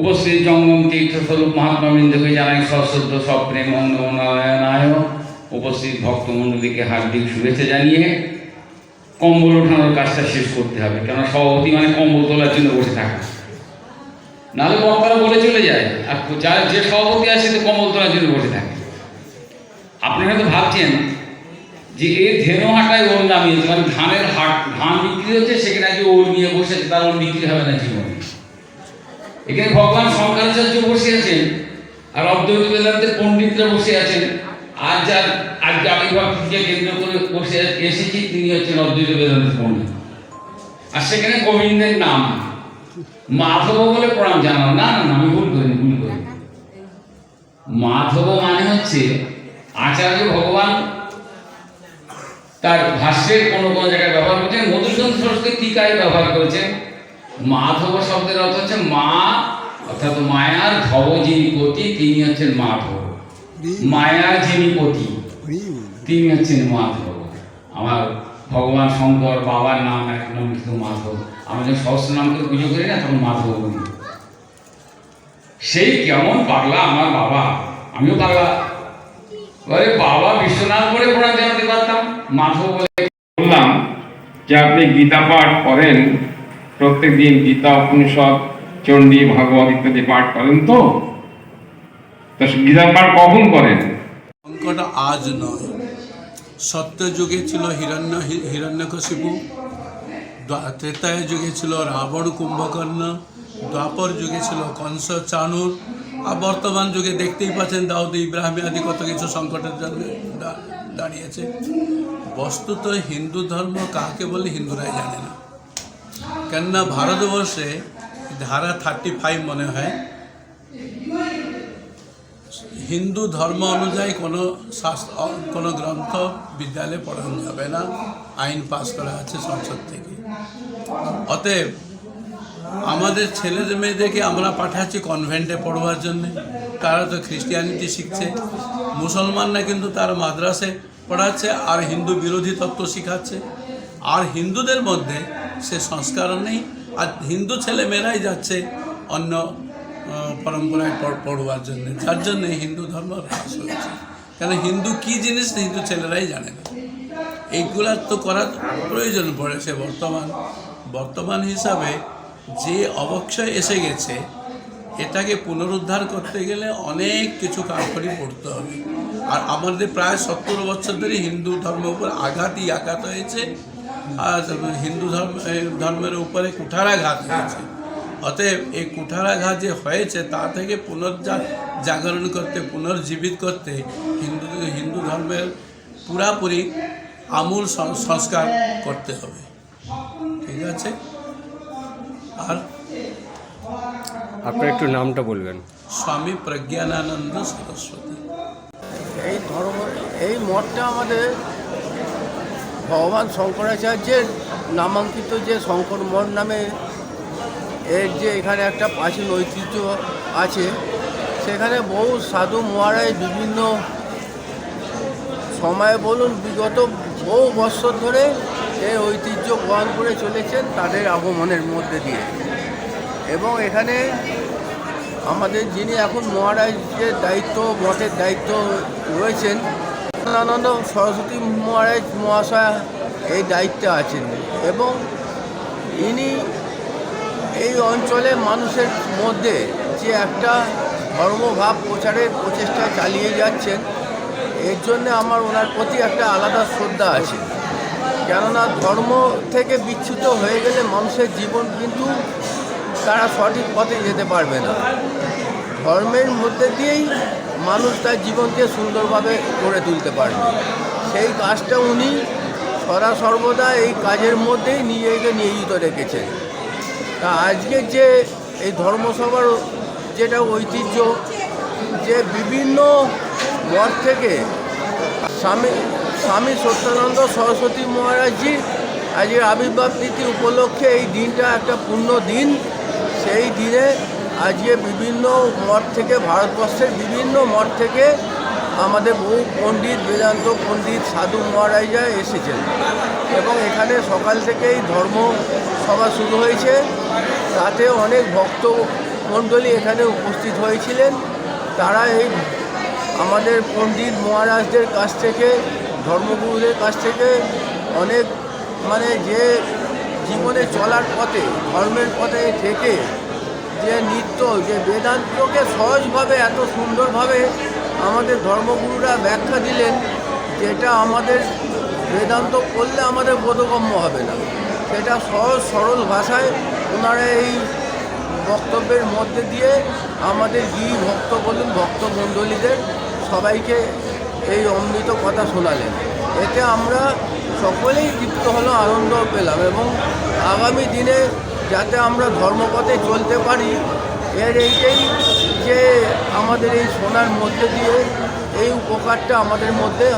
উপস্থিত জঙ্গম তীর্থস্বরূপ মহাত্মা বৃন্দকে জানাই সশ্রদ্ধ সপ্রেম নারায়ণায় উপস্থিত ভক্তমণ্ডলীকে হার্দিক শুভেচ্ছা জানিয়ে কম্বল ওঠানোর কাজটা শেষ করতে হবে কেন সভাপতি মানে কম্বল তোলার জন্য বসে থাকা। নাহলে বক্তারা বলে চলে যায় আর যার যে সভাপতি আছে সে কম্বল তোলার জন্য বসে থাকে। আপনারা তো ভাবছেন যে এই ধেনু হাটায় ওর নামিয়েছে মানে ধানের হাট, ধান বিক্রি হচ্ছে সেখানে আজকে ওর নিয়ে বসেছে তার ওর বিক্রি হবে না জীবনে। এখানে ভগবান শঙ্করাচার্য বসে আছেন, আর অদ্বৈত বেদান্তের পণ্ডিতরা বসে আছেন। আর যার আজকে আবির্ভাব থেকে কেন্দ্র করে বসে এসেছি, তিনি হচ্ছেন অদ্বৈত বেদান্তের পণ্ডিত। আর সেখানে গোবিন্দের নাম। মাধব বলে প্রণাম জানানো না না আমি ভুল করিনি, ভুল করি মাধব মানে হচ্ছে আচার্য ভগবান তার ভাষ্যের কোনো কোনো জায়গায় ব্যবহার করছেন। মধুসূদন সরস্বতী টিকায় ব্যবহার করেছেন। মাধব শব্দের অর্থ হচ্ছে মা অর্থাৎ মায়ার ধব যিনি পতি তিনি হচ্ছেন মাধব। মায়ার যিনি পতি তিনি হচ্ছেন মাধব। আমার ভগবান শঙ্কর বাবার নাম এক নাম কিন্তু মাধব। আমরা যখন সহস্র নাম করে পুজো করি না তখন মাধব বলি। সেই কেমন পাগলা আমার বাবা। আমিও পাগলা। বাবা বিশ্বনাথ করে প্রণাম জানাতে পারতাম। মাধব বলে বললাম যে আপনি গীতা পাঠ করেন, প্রত্যেক দিন গীতা, উপনিষদ, চণ্ডী, ভাগবত ইত্যাদি পাঠ করেন তো? তা গীতা পাঠ কখন করেন? সংকট আজ নয়। সত্য যুগে ছিল হিরণ্য হিরণ্যকশিপু। ত্রেতায় যুগে ছিল রাবণ কুম্ভকর্ণ। দ্বাপর যুগে ছিল কংস চাণুর আর বর্তমান যুগে দেখতেই পাচ্ছেন দাউদ ইব্রাহিম আদি কত কিছু সংকটের জন্য দাঁড়িয়েছে। বস্তুত হিন্দু ধর্ম কাকে বলে হিন্দুরাই জানে না। কেননা ভারতবর্ষে ধারা থার্টি ফাইভ মনে হয়, হিন্দু ধর্ম অনুযায়ী কোনো শাস্ত্র, কোনো গ্রন্থ বিদ্যালয়ে পড়ানো যাবে না। আইন পাশ করা আছে সংসদ থেকে। অতএব আমাদের ছেলেদের মেয়েদেরকে আমরা পাঠাচ্ছি কনভেন্টে পড়বার জন্য। তারা তো খ্রিস্টিয়ানিটি শিখছে। মুসলমানরা কিন্তু তার মাদ্রাসে পড়াচ্ছে আর হিন্দু বিরোধী তত্ত্ব শিখাচ্ছে। আর হিন্দুদের মধ্যে সে সংস্কারও নেই। আর হিন্দু ছেলে মেয়েরাই যাচ্ছে অন্য পরম্পরায় পড়- পড়বার জন্য। যার জন্য হিন্দু ধর্ম হ্রাস হয়েছে কেন হিন্দু কী জিনিস হিন্দু ছেলেরাই জানে না। এইগুলা তো করার প্রয়োজন পড়েছে বর্তমান। বর্তমান হিসাবে যে অবক্ষয় এসে গেছে, এটাকে পুনরুদ্ধার করতে গেলে অনেক কিছু কারকরি পড়তে হবে। আর আমাদের প্রায় সত্তর বছর ধরে হিন্দু ধর্মের উপর আঘাতই আঘাত হয়েছে, আর হিন্দু ধর্ম ধর্মের উপরে কুঠারাঘাত হয়েছে। অতএব এই কুঠারাঘাত যে হয়েছে, তা থেকে পুনর্জা জাগরণ করতে, পুনর্জীবিত করতে হিন্দু হিন্দু ধর্মের পুরাপুরি আমূল সংস্কার করতে হবে। ঠিক আছে? আর আপনার একটু নামটা বলবেন। স্বামী প্রজ্ঞানানন্দ সরস্বতী। এই ধর্ম এই মঠটা আমাদের ভগবান শঙ্করাচার্যের নামাঙ্কিত যে শঙ্কর মঠ নামে এর যে এখানে একটা প্রাচীন ঐতিহ্য আছে সেখানে বহু সাধু মহারাজ বিভিন্ন সময়ে বলুন বিগত বহু বছর ধরে এই ঐতিহ্য বহন করে চলেছেন তাদের আগমনের মধ্যে দিয়ে। এবং এখানে আমাদের যিনি এখন মহারাজের দায়িত্ব, মঠের দায়িত্ব রয়েছেন আনন্দ সরস্বতী মহারাজ মহাশয় এই দায়িত্বে আছেন। এবং ইনি এই অঞ্চলে মানুষের মধ্যে যে একটা ধর্মভাব প্রচারের প্রচেষ্টা চালিয়ে যাচ্ছেন, এর জন্য আমার ওনার প্রতি একটা আলাদা শ্রদ্ধা আছে। কেননা ধর্ম থেকে বিচ্যুত হয়ে গেলে মানুষের জীবন কিন্তু তারা সঠিক পথে যেতে পারবে না। ধর্মের মধ্যে দিয়েই মানুষ তার জীবনকে সুন্দরভাবে গড়ে তুলতে পারবে। সেই কাজটা উনি সদা সর্বদা এই কাজের মধ্যেই নিজেকে নিয়োজিত রেখেছেন। তা আজকে যে এই ধর্মসভার যেটা ঐতিহ্য, যে বিভিন্ন মঠ থেকে স্বামী স্বামী সত্যানন্দ সরস্বতী মহারাজজি আজকের আবির্ভাব তিথি উপলক্ষে এই দিনটা একটা পূর্ণ দিন। সেই দিনে আজকে বিভিন্ন মঠ থেকে, ভারতবর্ষের বিভিন্ন মঠ থেকে আমাদের বহু পণ্ডিত, বেদান্ত পণ্ডিত, সাধু মহারাজা এসেছেন। এবং এখানে সকাল থেকেই ধর্ম সভা শুরু হয়েছে। তাতে অনেক ভক্ত মণ্ডলী এখানে উপস্থিত হয়েছিলেন। তারা এই আমাদের পণ্ডিত মহারাজদের কাছ থেকে ধর্মগুরুদের কাছ থেকে অনেক মানে যে জীবনে চলার পথে, ধর্মের পথে থেকে যে নিত্য, যে বেদান্তকে সহজভাবে, এত সুন্দরভাবে আমাদের ধর্মগুরুরা ব্যাখ্যা দিলেন, যেটা আমাদের বেদান্ত করলে আমাদের বোধগম্য হবে না। সেটা সহজ, সরল ভাষায় ওনারা এই বক্তব্যের মধ্যে দিয়ে আমাদের গিরি ভক্ত বলুন ভক্তমণ্ডলীদের সবাইকে এই অমৃত কথা শোনালেন। এতে আমরা সকলেই তৃপ্ত হলো, আনন্দ পেলাম এবং আগামী দিনে যাতে আমরা ধর্মপথে চলতে পারি, এর এইটাই যে আমাদের এই সোনার মধ্যে দিয়ে এই উপকারটা আমাদের মধ্যে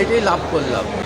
এটাই লাভ করলাম।